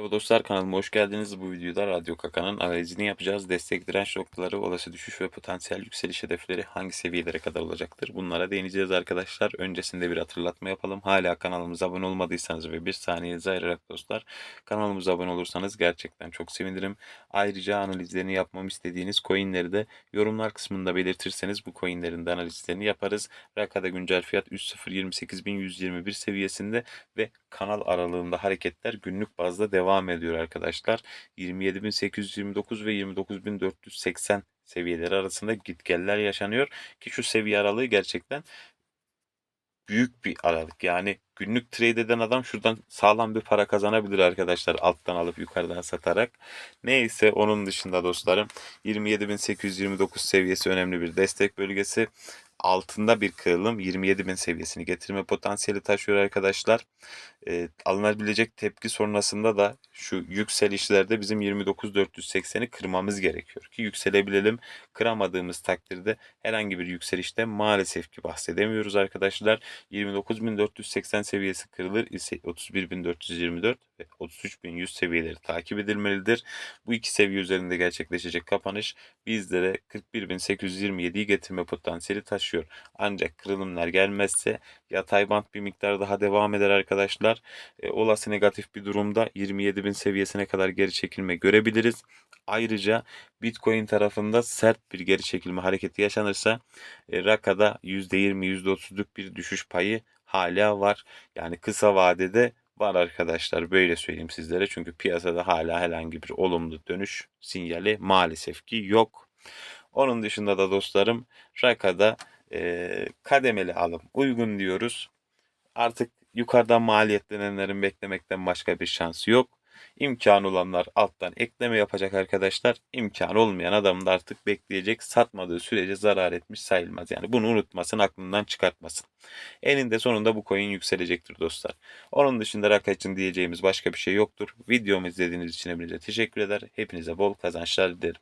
Merhaba dostlar kanalıma hoş geldiniz. Bu videoda Radyo Kaka'nın analizini yapacağız. Destek direnç noktaları, olası düşüş ve potansiyel yükseliş hedefleri hangi seviyelere kadar olacaktır? Bunlara değineceğiz arkadaşlar. Öncesinde bir hatırlatma yapalım. Hala kanalımıza abone olmadıysanız ve bir saniyenizi ayırarak dostlar kanalımıza abone olursanız gerçekten çok sevinirim. Ayrıca analizlerini yapmamı istediğiniz coinleri de yorumlar kısmında belirtirseniz bu coinlerin de analizlerini yaparız. Rakada güncel fiyat 3028121 seviyesinde ve kanal aralığında hareketler günlük bazda devam ediyor arkadaşlar. 27.829 ve 29.480 seviyeleri arasında gitgeller yaşanıyor ki şu seviye aralığı gerçekten büyük bir aralık. Yani günlük trade eden adam şuradan sağlam bir para kazanabilir arkadaşlar alttan alıp yukarıdan satarak. Neyse onun dışında dostlarım 27.829 seviyesi önemli bir destek bölgesi. Altında bir kırılım 27.000 seviyesini getirme potansiyeli taşıyor arkadaşlar. E, alınabilecek tepki sonrasında da şu yükselişlerde bizim 29.480'i kırmamız gerekiyor ki yükselebilelim. Kıramadığımız takdirde herhangi bir yükselişte maalesef ki bahsedemiyoruz arkadaşlar. 29.480 seviyesi kırılır ise 31.424 ve 33.100 seviyeleri takip edilmelidir. Bu iki seviye üzerinde gerçekleşecek kapanış bizlere 41.827'yi getirme potansiyeli taşıyor. Ancak kırılımlar gelmezse yatay band bir miktar daha devam eder arkadaşlar. E, olası negatif bir durumda 27.000 seviyesine kadar geri çekilme görebiliriz. Ayrıca Bitcoin tarafında sert bir geri çekilme hareketi yaşanırsa e, Raka'da %20 %30'luk bir düşüş payı hala var. Yani kısa vadede var arkadaşlar böyle söyleyeyim sizlere. Çünkü piyasada hala herhangi bir olumlu dönüş sinyali maalesef ki yok. Onun dışında da dostlarım Raka'da e, kademeli alım uygun diyoruz. Artık yukarıdan maliyetlenenlerin beklemekten başka bir şansı yok. İmkanı olanlar alttan ekleme yapacak arkadaşlar. İmkanı olmayan adam da artık bekleyecek. Satmadığı sürece zarar etmiş sayılmaz. Yani bunu unutmasın, aklından çıkartmasın. Eninde sonunda bu coin yükselecektir dostlar. Onun dışında Raka için diyeceğimiz başka bir şey yoktur. Videomu izlediğiniz için hepinize teşekkür eder. Hepinize bol kazançlar dilerim.